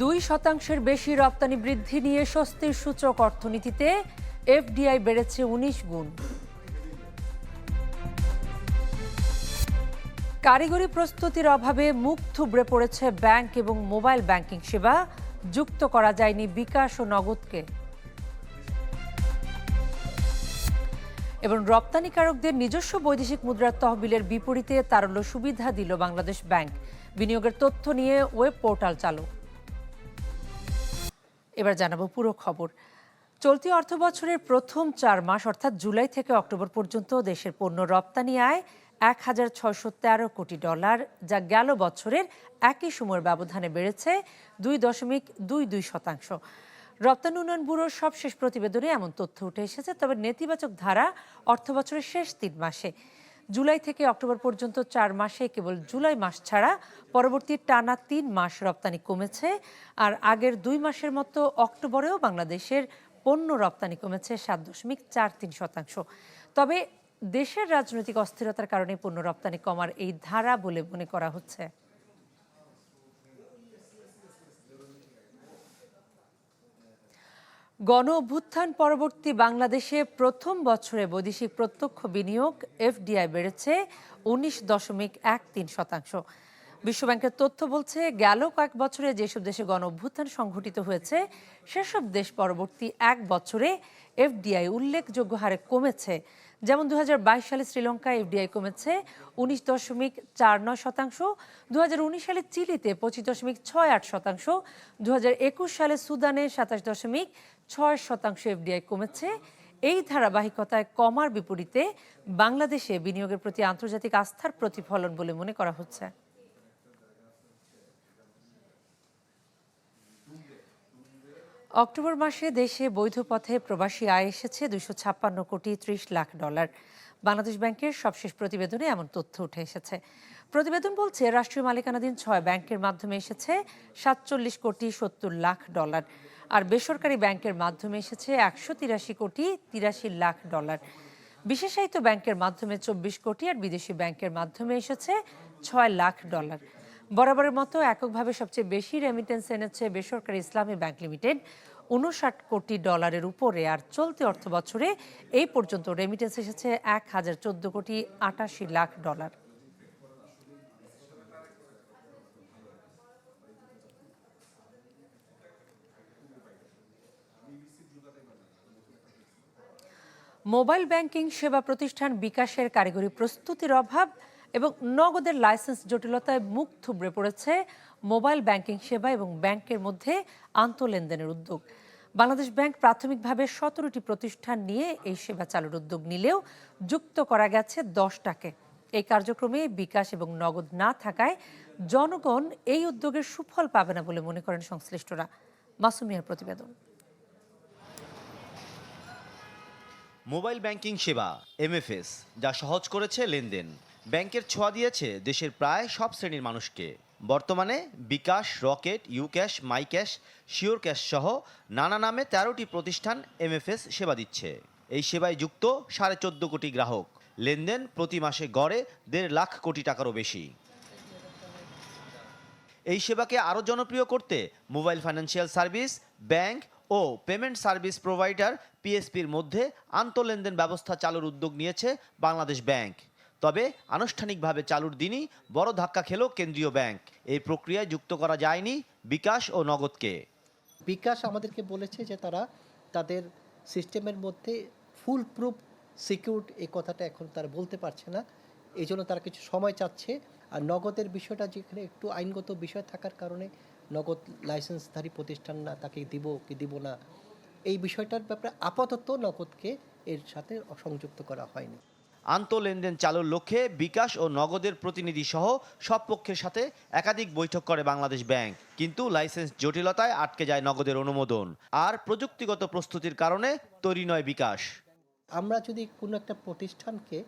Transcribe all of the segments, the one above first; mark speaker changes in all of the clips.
Speaker 1: দুই শতাংশের বেশি রপ্তানি বৃদ্ধি নিয়ে স্বস্তির সূচক অর্থনীতিতে এফডিআই বেড়েছে উনিশ গুণ। কারিগরি প্রস্তুতির অভাবে মুখ থুবড়ে পড়েছে ব্যাংক এবং মোবাইল ব্যাংকিং সেবা, যুক্ত করা যায়নি বিকাশ ও নগদকে। এবং রপ্তানিকারকদের নিজস্ব বৈদেশিক মুদ্রার তহবিলের বিপরীতে তারল্য সুবিধা দিল বাংলাদেশ ব্যাংক। বিনিয়োগের তথ্য নিয়ে ওয়েব পোর্টাল চালু। এবার জানাব পুরো খবর। চলতি অর্থ বছরের প্রথম চার মাস, অর্থাৎ জুলাই থেকে অক্টোবর পর্যন্ত দেশের পণ্য রপ্তানি আয় এক হাজার ছয়শো তেরো কোটি ডলার, যা গেল বছরের একই সময়ের ব্যবধানে বেড়েছে দুই দশমিক দুই দুই শতাংশ। রপ্তানি উন্নয়ন ব্যুরোর সবশেষ প্রতিবেদনে এমন তথ্য উঠে এসেছে, তবে নেতিবাচক ধারা অর্থ বছরের শেষ তিন মাসে। জুলাই থেকে অক্টোবর পর্যন্ত চার মাসে, কেবল জুলাই মাস ছাড়া পরবর্তী টানা তিন মাস রপ্তানি কমেছে। আর আগের দুই মাসের মতো অক্টোবরেও বাংলাদেশের পণ্য রপ্তানি কমেছে সাত দশমিক চার তিন শতাংশ। তবে দেশের রাজনৈতিক অস্থিরতার কারণে পণ্য রপ্তানি কমার এই ধারা বলে মনে করা হচ্ছে। গণ অভ্যুত্থান পরবর্তী বাংলাদেশে প্রথম বছরে বৈদেশিক প্রত্যক্ষ বিনিয়োগ এফডিআই বেড়েছে উনিশ দশমিক এক তিন শতাংশ। বিশ্বব্যাংকের তথ্য বলছে, গেল কয়েক বছরে যেসব দেশে গণ অভ্যুত্থান সংঘটিত হয়েছে, সেসব দেশ পরবর্তী এক বছরে এফডিআই উল্লেখযোগ্য হারে কমেছে। যেমন দু হাজার বাইশ সালে শ্রীলঙ্কায় এফডিআই কমেছে উনিশ দশমিক চার নয় শতাংশ দু হাজার উনিশ সালে চিলিতে পঁচিশ দশমিক ছয় আট শতাংশ দু হাজার একুশ সালে সুদানে সাতাশ দশমিক ছয় শতাংশ এফডিআই কমেছে। এই ধারাবাহিকতায় কমার বিপরীতে বাংলাদেশে বিনিয়োগের প্রতি আন্তর্জাতিক আস্থার প্রতিফলন বলে মনে করা হচ্ছে। অক্টোবর মাসে দেশে বৈধ পথে প্রবাসী আয় এসেছে দুশো ছাপ্পান্ন কোটি ত্রিশ লাখ ডলার। বাংলাদেশ ব্যাংকের সবশেষ প্রতিবেদনে এমন তথ্য উঠে এসেছে। প্রতিবেদন বলছে, রাষ্ট্রীয় মালিকানাধীন ছয় ব্যাংকের মাধ্যমে এসেছে সাতচল্লিশ কোটি সত্তর লাখ ডলার আর বেসরকারি ব্যাংকের মাধ্যমে এসেছে একশো তিরাশি কোটি তিরাশি লাখ ডলার। বিশেষায়িত ব্যাংকের মাধ্যমে চব্বিশ কোটি আর বিদেশি ব্যাংকের মাধ্যমে এসেছে ছয় লাখ ডলার। বরাবরের মতো এককভাবে সবচেয়ে বেশি রেমিটেন্স এনেছে বেসরকারি ইসলামী ব্যাংক লিমিটেড। উনষাট কোটি ডলারের উপরে আর চলতি অর্থ বছরে এই পর্যন্ত রেমিটেন্স এসেছে এক হাজার চোদ্দ কোটি আটাশি লাখ ডলার। মোবাইল ব্যাংকিং সেবা প্রতিষ্ঠান বিকাশের কারিগরি প্রস্তুতির অভাব এবং নগদের লাইসেন্স জটিলতায় মুখ থুবড়ে পড়েছে মোবাইল ব্যাংকিং সেবা এবং ব্যাংকের মধ্যে আন্তঃলেনদেনের উদ্যোগ। বাংলাদেশ ব্যাংক প্রাথমিকভাবে সতেরোটি প্রতিষ্ঠান নিয়ে এই সেবা চালুর উদ্যোগ নিলেও যুক্ত করা গেছে দশটাকে। এই কার্যক্রমে বিকাশ এবং নগদ না থাকায় জনগণ এই উদ্যোগের সুফল পাবে না বলে মনে করেন সংশ্লিষ্টরা। মাসুমিয়ার প্রতিবেদন।
Speaker 2: মোবাইল ব্যাংকিং সেবা এমএফএস যা সহজ করেছে লেনদেন। ব্যাংকের ছোঁয়া দিয়েছে দেশের প্রায় সব শ্রেণির মানুষকে। বর্তমানে bKash, Rocket, UCash, MyCash SureCash সহ নানা নামে তেরোটি প্রতিষ্ঠান এমএফএস সেবা দিচ্ছে। এই সেবায় যুক্ত সাড়ে চোদ্দ কোটি গ্রাহক। লেনদেন প্রতি মাসে গড়ে দেড় লাখ কোটি টাকারও বেশি। এই সেবাকে আরও জনপ্রিয় করতে মোবাইল ফাইন্যান্সিয়াল সার্ভিস, ব্যাংক ও পেমেন্ট সার্ভিস প্রোভাইডার, পিএসপির মধ্যে আন্তঃলেনদেন ব্যবস্থা চালুর উদ্যোগ নিয়েছে বাংলাদেশ ব্যাংক। তবে আনুষ্ঠানিকভাবে চালুর দিনই বড় ধাক্কা খেল কেন্দ্রীয় ব্যাংক। এই প্রক্রিয়ায় যুক্ত করা যায়নি বিকাশ ও নগদকে।
Speaker 3: বিকাশ আমাদেরকে বলেছে যে তারা তাদের সিস্টেমের মধ্যে ফুল প্রুফ সিকিউর এই কথাটা এখন তারা বলতে পারছে না। এই জন্য তারা কিছু সময় চাচ্ছে। আর নগদের বিষয়টা যেখানে একটু আইনগত বিষয় থাকার কারণে নগদ লাইসেন্সধারী প্রতিষ্ঠান না তাকে দিব কি দিব না, এই বিষয়টার ব্যাপারে আপাতত নগদকে এর সাথে সংযুক্ত করা হয়নি।
Speaker 2: আন্তঃলেনদেন চালুর লক্ষ্যে বিকাশ ও নগদের প্রতিনিধি সহ সব পক্ষের সাথে একাধিক বৈঠক করে বাংলাদেশ ব্যাংক। কিন্তু লাইসেন্স জটিলতায় আটকে যায় নগদের অনুমোদন। আর প্রযুক্তিগত প্রস্তুতির কারণে তৈরি নয় বিকাশ।
Speaker 3: আমরা যদি কোনো একটা প্রতিষ্ঠানকে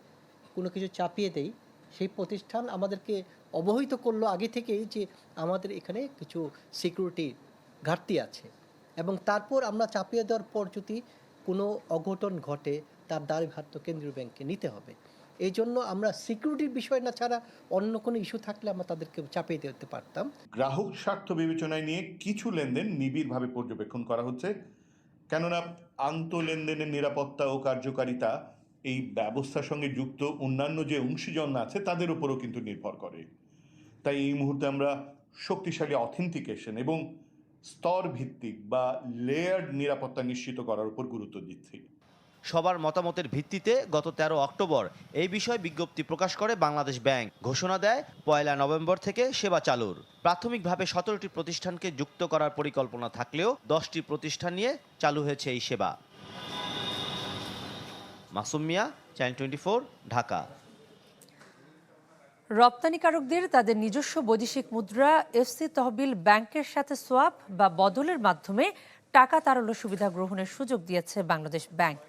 Speaker 3: কোনো কিছু চাপিয়ে দেই, সেই প্রতিষ্ঠান আমাদেরকে অবহিত করল আগে থেকেই যে আমাদের এখানে কিছু সিকিউরিটি ঘাটতি আছে। এবং তারপর আমরা চাপিয়ে দেওয়ার পর যদি কোনো অঘটন ঘটে তার দায়ভার তো কেন্দ্রীয় ব্যাংককে নিতে হবে। এই জন্য আমরা সিকিউরিটির বিষয় না ছাড়া অন্য কোনো ইস্যু থাকলে আমরা তাদেরকে চাপিয়ে দিতে পারতাম।
Speaker 4: গ্রাহক স্বার্থ বিবেচনায় নিয়ে কিছু লেনদেন নিবিড়ভাবে পর্যবেক্ষণ করা হচ্ছে। কেননা আন্ত লেনদেনের নিরাপত্তা ও কার্যকারিতা এই ব্যবস্থার সঙ্গে যুক্ত অন্যান্য যে অংশীজন আছে তাদের উপরও কিন্তু নির্ভর করে। তাই এই মুহূর্তে আমরা শক্তিশালী অথেন্টিকেশন এবং স্তর ভিত্তিক বা লেয়ার্ড নিরাপত্তা নিশ্চিত করার উপর গুরুত্ব দিচ্ছি।
Speaker 2: সবার মতামতের ভিত্তিতে গত তেরো অক্টোবর এই বিষয়ে বিজ্ঞপ্তি প্রকাশ করে বাংলাদেশ ব্যাংক। ঘোষণা দেয়, পয়লা নভেম্বর থেকে সেবা চালুর। প্রাথমিকভাবে সতেরোটি প্রতিষ্ঠানকে যুক্ত করার পরিকল্পনা থাকলেও দশটি প্রতিষ্ঠান নিয়ে চালু হয়েছে এই সেবা। Masum Mia, channel twenty Dhaka.
Speaker 1: রপ্তানিকারকদের তাদের নিজস্ব বৈদেশিক মুদ্রা, এফসি তহবিল, ব্যাংকের সাথে সোয়াপ বা বদলের মাধ্যমে টাকা তারল্য সুবিধা গ্রহণের সুযোগ দিয়েছে বাংলাদেশ ব্যাংক।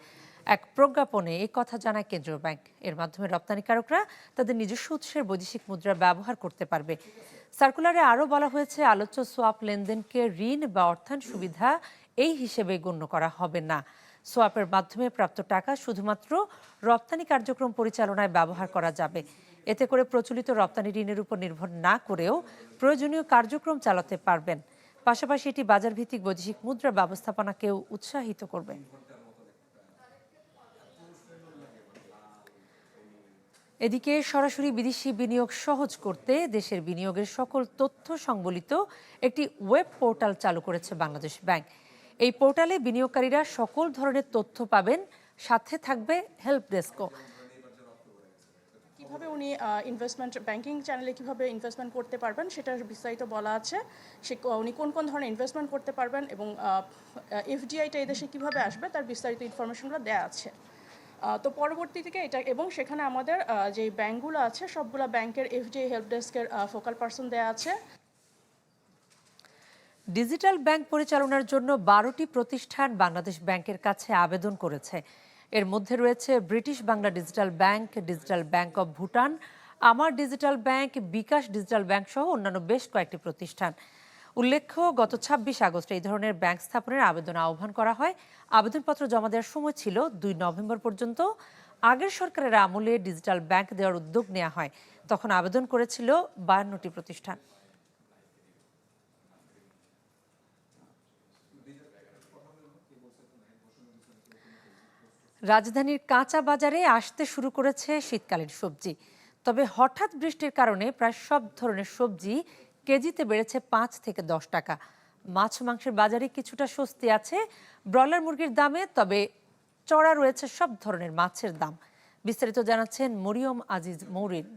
Speaker 1: এক প্রজ্ঞাপনে এই কথা জানায় কেন্দ্রীয় ব্যাংক। এর মাধ্যমে রপ্তানিকারকরা তাদের নিজস্ব উৎসের বৈদেশিক মুদ্রা ব্যবহার করতে পারবে। সার্কুলারে আরও বলা হয়েছে, আলোচ্য সোয়াপ লেনদেনকে ঋণ বা অর্থায়ন সুবিধা এই হিসেবে গণ্য করা হবে না। সোয়াপের মাধ্যমে প্রাপ্ত টাকা শুধুমাত্র রপ্তানি কার্যক্রম পরিচালনায় ব্যবহার করা যাবে। এতে করে প্রচলিত রপ্তানি ঋণের উপর নির্ভর না করেও প্রয়োজনীয় কার্যক্রম চালাতে পারবেন। পাশাপাশি এটি বাজারভিত্তিক বৈদেশিক মুদ্রা ব্যবস্থাপনাকেও উৎসাহিত করবে। এদিকে সরাসরি বিদেশি বিনিয়োগ সহজ করতে দেশের বিনিয়োগের সকল তথ্য সংবলিত একটি ওয়েব পোর্টাল চালু করেছে বাংলাদেশ ব্যাংক। এই পোর্টালে বিনিয়োগকারীরা সকল ধরনের তথ্য পাবেন, সাথে থাকবে হেল্প ডেস্কও।
Speaker 5: কীভাবে উনি ইনভেস্টমেন্ট ব্যাংকিং চ্যানেলে কীভাবে ইনভেস্টমেন্ট করতে পারবেন সেটা বিস্তারিত বলা আছে। সে উনি কোন কোন ধরনের ইনভেস্টমেন্ট করতে পারবেন এবং এফডিআইটা এদেশে কীভাবে আসবে তার বিস্তারিত ইনফরমেশনগুলো দেওয়া আছে। তো পরবর্তী থেকে এটা, এবং সেখানে আমাদের যে ব্যাংকগুলো আছে, সবগুলো ব্যাংকের এফডিআই হেল্প ডেস্কের ফোকাল পার্সন দেওয়া আছে।
Speaker 1: ডিজিটাল ব্যাংক পরিচালনার জন্য বারোটি প্রতিষ্ঠান বাংলাদেশ ব্যাংকের কাছে আবেদন করেছে। এর মধ্যে রয়েছে British Bangla digital bank digital bank of Bhutan আমার digital bank bKash digital bank সহ অন্যান্য বেশ কয়েকটি প্রতিষ্ঠান। উল্লেখ্য, গত ছাব্বিশ আগস্ট এই ধরনের ব্যাংক স্থাপনের আবেদন আহ্বান করা হয়। আবেদনপত্র জমা দেওয়ার সময় ছিল দুই নভেম্বর পর্যন্ত। আগের সরকারের আমলে ডিজিটাল ব্যাংক দেওয়ার উদ্যোগ নেওয়া হয়। তখন আবেদন করেছিল বায়ান্নটি প্রতিষ্ঠান। রাজধানীর কাঁচা বাজারে আসতে শুরু করেছে শীতকালীন সবজি। তবে হঠাৎ বৃষ্টির কারণে প্রায় সব ধরনের সবজি কেজিতে বেড়েছে পাঁচ থেকে দশ টাকা। মাছ মাংসের বাজারে কিছুটা স্বস্তি আছে। ব্রয়লার মুরগির দামে তবে চড়া রয়েছে সব ধরনের মাছের দাম। বিস্তারিত জানাচ্ছেন মরিয়ম আজিজ মৌরিন।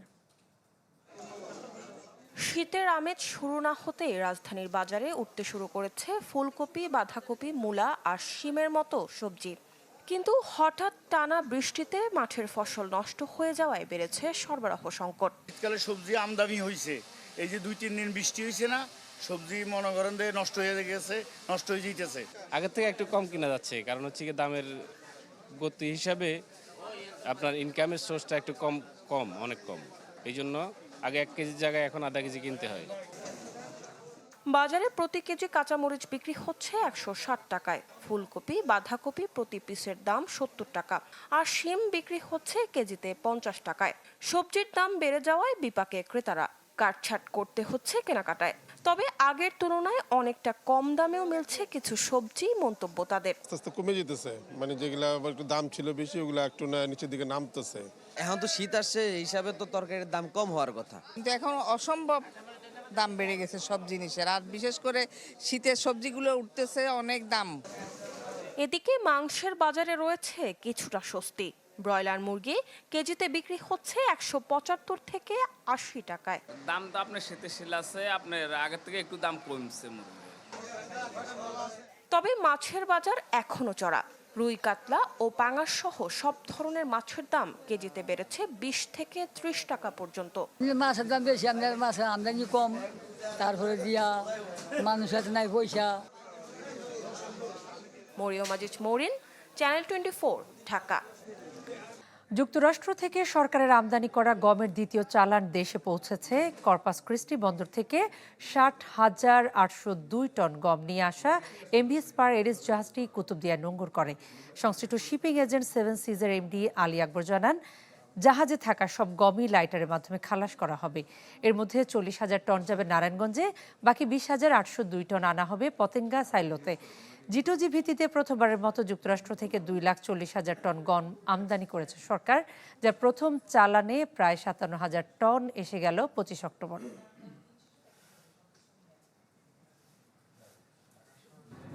Speaker 6: শীতের আমেজ শুরু না হতেই রাজধানীর বাজারে উঠতে শুরু করেছে ফুলকপি বাঁধাকপি মূলা আর শিমের মতো সবজি। কিন্তু হঠাৎ টানা বৃষ্টিতে মাঠের ফসল নষ্ট হয়ে যাওয়ায় বেড়েছে সরবরাহ সংকট।
Speaker 7: শীতকালে সবজি আমদানি হয়েছে এই যে দুই তিন দিন বৃষ্টি হয়েছে না সবজি মনে করেন যে নষ্ট হয়ে গেছে নষ্ট হয়ে যেতেছে
Speaker 8: আগের থেকে একটু কম কিনা যাচ্ছে কারণ হচ্ছে কি দামের গতি হিসাবে আপনার ইনকামের সোর্সটা একটু কম কম অনেক কম। এই জন্য আগে এক কেজির জায়গায় এখন আধা কেজি কিনতে হয়।
Speaker 6: বাজারে প্রতি কেজি কাঁচামরিচ বিক্রি হচ্ছে একশো ষাট টাকায়। ফুলকপি বাঁধাকপি প্রতি পিসের দাম সত্তর টাকা। আর শিম বিক্রি হচ্ছে কেজিতে পঞ্চাশ টাকায়। সবজির দাম বেড়ে যাওয়ায় বিপাকে ক্রেতারা। কাটছাট করতে হচ্ছে কেনাকাটায়। তবে আগের তুলনায় অনেকটা কম দামেও মিলছে কিছু সবজি মন্তব্য তাদের।
Speaker 9: আস্তে আস্তে কমে যেতেছে। মানে যেগুলা একটু দাম ছিল বেশি ওগুলা একটু না নিচের দিকে নামতেছে।
Speaker 10: এখন তো শীত আসছে এই হিসাবে তো তরকারির দাম কম হওয়ার কথা।
Speaker 11: কিন্তু এখন অসম্ভব দাম বেড়ে গেছে সব জিনিসের। আর বিশেষ করে শীতের সবজিগুলো উঠতেছে অনেক দাম।
Speaker 6: এদিকে মাংসের বাজারে রয়েছে কিছুটা স্বস্তি। ব্রয়লার মুরগি কেজিতে বিক্রি হচ্ছে একশো পঁচাত্তর থেকে আশি টাকায়।
Speaker 8: দাম তো আপনার শীতেশীল আছে আপনার আগের থেকে একটু দাম কমছে
Speaker 6: তবে মাছের বাজার এখনও চড়া। রুই কাতলা ও পাঙাশ সহ সব ধরনের মাছের দাম কেজিতে বেড়েছে বিশ থেকে ত্রিশ টাকা পর্যন্ত।
Speaker 12: মাছের দাম বেশি আমাদের মাছের আমদানি কম তারপরে দিয়া মানুষ হাতে নাই পয়সা।
Speaker 6: Mariam Aziz Morin channel twenty Dhaka.
Speaker 1: যুক্তরাষ্ট্র থেকে সরকারের আমদানি করা গমের দ্বিতীয় চালান দেশে পৌঁছেছে। কর্পাস ক্রিস্টি বন্দর থেকে ষাট হাজার আটশো দুই টন গম নিয়ে আসা এমবিএস পার এরিস জাহাজটি কুতুবদিয়া নোঙ্গর করে। সংশ্লিষ্ট শিপিং এজেন্ট সেভেন সিজের এমডি আলী আকবর জানান, জাহাজে থাকা সব গমই লাইটারের মাধ্যমে খালাস করা হবে। এর মধ্যে চল্লিশ হাজার টন যাবে নারায়ণগঞ্জে, বাকি বিশ হাজার আটশো দুই টন আনা হবে পতেঙ্গা সাইলোতে। জিটোজি ভিত্তিতে প্রথমবারের মতো যুক্তরাষ্ট্র থেকে দুই লাখ চল্লিশ হাজার টন গম আমদানি করেছে সরকার, যার প্রথম চালানে প্রায় সাতান্ন হাজার টন এসে গেল পঁচিশ অক্টোবর।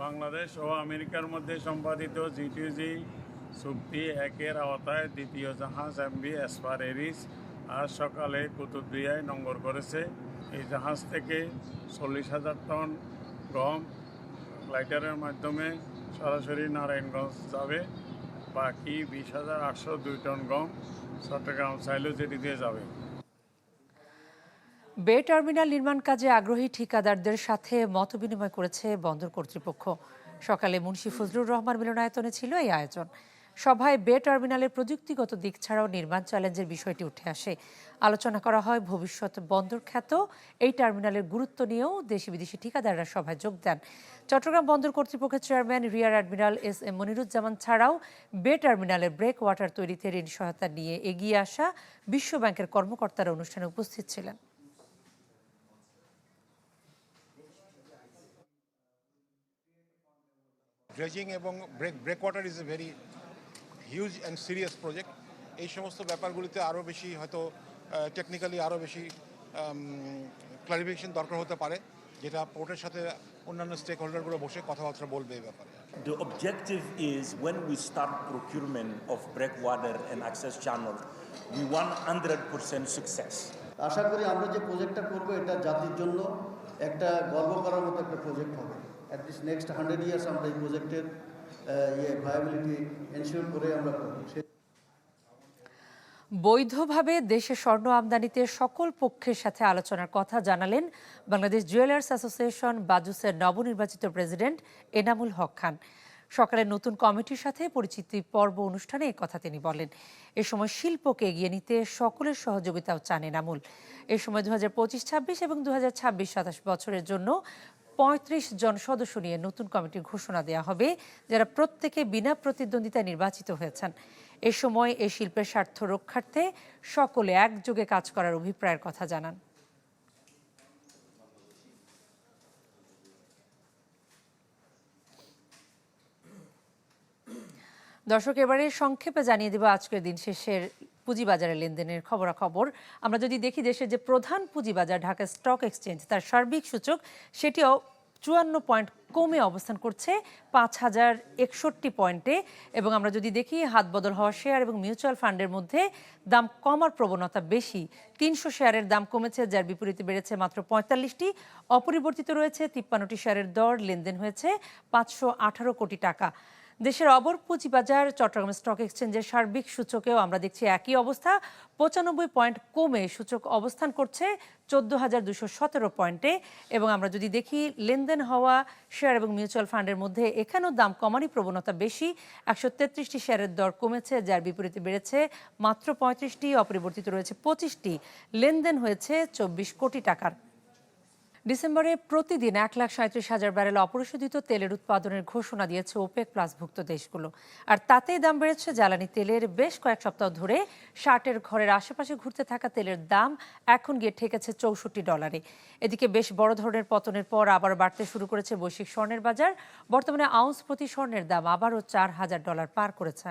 Speaker 13: বাংলাদেশ ও আমেরিকার মধ্যে সম্পাদিত জিটিজি চুক্তি একের আওতায় দ্বিতীয় জাহাজ এমবি এসপার এরিস আজ সকালে কুতুবদিয়ায় নঙ্গর করেছে। এই জাহাজ থেকে চল্লিশ হাজার টন গম লাইটারের মাধ্যমে সরাসরি নারায়ণগঞ্জ যাবে। বাকি বিশ হাজার আটশো দুই টন গম চট্টগ্রাম সাইলো দিয়ে যাবে।
Speaker 1: বে টার্মিনাল নির্মাণ কাজে আগ্রহী ঠিকাদারদের সাথে মতবিনিময় করেছে বন্দর কর্তৃপক্ষ। সকালে মুন্সি ফজলুর রহমান মিলনায়তনে ছিল এই আয়োজন। সভায় বে টার্মিনালের প্রযুক্তিগত দিক ছাড়াও নির্মাণ চ্যালেঞ্জের বিষয়টি উঠে আসে। আলোচনা করা হয় ভবিষ্যৎ বন্দর খ্যাত, এই টার্মিনালের গুরুত্ব নিয়েও দেশি বিদেশি ঠিকাদাররা সভায় যোগ দেন। চট্টগ্রাম বন্দর কর্তৃপক্ষের chairman, rear admiral S M Moniruzzaman ছাড়াও বে টার্মিনালের ব্রেক ওয়াটার তৈরিতে ঋণ সহায়তা নিয়ে এগিয়ে আসা বিশ্ব ব্যাংকের কর্মকর্তারা অনুষ্ঠানে উপস্থিত ছিলেন।
Speaker 9: ড্রেজিং এবং break breakwater is a very huge and serious project এই সমস্ত ব্যাপারগুলিতে আরও বেশি হয়তো টেকনিক্যালি আরও বেশি ক্লারিফিকেশন দরকার হতে পারে যেটা পোর্টের সাথে অন্যান্য স্টেক হোল্ডারগুলো বসে কথাবার্তা বলবে এই ব্যাপারে।
Speaker 14: The objective is when we start procurement of breakwater and access channel, we want 100% success.
Speaker 3: আশা করি আমরা যে প্রজেক্টটা করব এটা জাতির জন্য একটা গর্ব করার মতো একটা প্রজেক্ট হবে। অ্যাটলিস্ট নেক্সট হান্ড্রেড ইয়ার্স আমরা এই প্রজেক্টের ইয়ে
Speaker 1: বৈধভাবে দেশে স্বর্ণ আমদানিতে সকল পক্ষের সাথে আলোচনার কথা জানালেন বাংলাদেশ জুয়েলার্স অ্যাসোসিয়েশন বাজুসের নবনির্বাচিত প্রেসিডেন্ট এনামুল হক খান। সকালে নতুন কমিটির সাথে পরিচিতি পর্ব অনুষ্ঠানে কথা তিনি বলেন। এ সময় শিল্পকে এগিয়ে নিতে সকলের সহযোগিতাও চান এনামুল। এ সময় দু হাজার পঁচিশ ছাব্বিশ এবং দু হাজার ছাব্বিশ সাতাশ বছরের জন্য পঁয়ত্রিশ জন সদস্য নিয়ে নতুন কমিটির ঘোষণা দেওয়া হবে, যারা প্রত্যেকে বিনা প্রতিদ্বন্দ্বিতায় নির্বাচিত হয়েছেন। এ সময় এই শিল্পের স্বার্থ রক্ষার্থে সকলে একযোগে কাজ করার অভিপ্রায়ের কথা জানান। দর্শক, এবারে সংক্ষেপে জানিয়ে দেব আজকের দিন শেষের পুঁজিবাজারের লেনদেনের খবরাখবর। আমরা যদি দেখি দেশের যে প্রধান পুঁজিবাজার, ঢাকা স্টক এক্সচেঞ্জ, তার সার্বিক সূচক, সেটিও চুয়ান্ন পয়েন্ট কমে অবস্থান করছে পাঁচ হাজার একষট্টি পয়েন্টে। এবং আমরা যদি দেখি হাত বদল হওয়া শেয়ার এবং মিউচুয়াল ফান্ডের মধ্যে দাম কমার প্রবণতা বেশি। তিনশো শেয়ারের দাম কমেছে, যার বিপরীতে বেড়েছে মাত্র পঁয়তাল্লিশটি। অপরিবর্তিত রয়েছে তিপ্পান্নটি শেয়ারের দর, লেনদেন হয়েছে পাঁচশো আঠারো কোটি টাকা। দেশের অবর পুঁজিবাজার, চট্টগ্রাম স্টক এক্সচেঞ্জের সার্বিক সূচকেও আমরা দেখছি একই অবস্থা। পঁচানব্বই পয়েন্ট কমে সূচক অবস্থান করছে চোদ্দ হাজার দুশো সতেরো পয়েন্টে। এবং আমরা যদি দেখি, লেনদেন হওয়া, শেয়ার এবং মিউচুয়াল ফান্ডের মধ্যে এখানেও দাম কমারই প্রবণতা বেশি। একশো তেত্রিশটি শেয়ারের দর কমেছে, যার বিপরীতে বেড়েছে মাত্র পঁয়ত্রিশটি, অপরিবর্তিত রয়েছে পঁচিশটি। লেনদেন হয়েছে চব্বিশ কোটি টাকার ডিসেম্বরে প্রতিদিন এক লাখ সাঁত্রিশ হাজার ব্যারেল অপরিশোধিত তেলের উৎপাদনের ঘোষণা দিয়েছে ওপেক প্লাসভুক্ত দেশগুলো। আর তাতেই দাম বেড়েছে জ্বালানি তেলের বেশ কয়েক সপ্তাহ ধরে ষাটের ঘরের আশেপাশে ঘুরতে থাকা তেলের দাম এখন গিয়ে ঠেকেছে চৌষট্টি ডলারে। এদিকে বেশ বড় ধরনের পতনের পর আবার বাড়তে শুরু করেছে বৈশ্বিক স্বর্ণের বাজার। বর্তমানে আউন্স প্রতি স্বর্ণের দাম আবারও চার হাজার ডলার পার করেছে।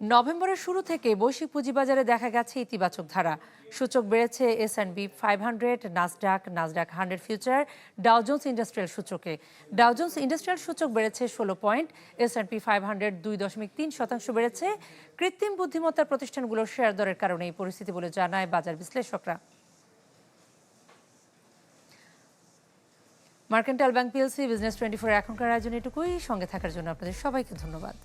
Speaker 1: নভেম্বরের শুরু থেকে বৈশ্বিক পুঁজিবাজারে দেখা গেছে ইতিবাচক ধারা। সূচক বেড়েছে S and B five hundred Nasdaq Nasdaq hundred future Dow Jones industrial সূচকে। ডাউজন্স ইন্ডাস্ট্রিয়াল সূচক বেড়েছে ষোলো point S and P five hundred দুই দশমিক তিন শতাংশ বেড়েছে। কৃত্রিম বুদ্ধিমত্তার প্রতিষ্ঠানগুলোর শেয়ার দরের কারণে এই পরিস্থিতি বলে জানায় বাজার বিশ্লেষকরা। Mercantile bank PLC business twenty four এখনকার আয়োজন এটুকুই। সঙ্গে থাকার জন্য আপনাদের সবাইকে ধন্যবাদ।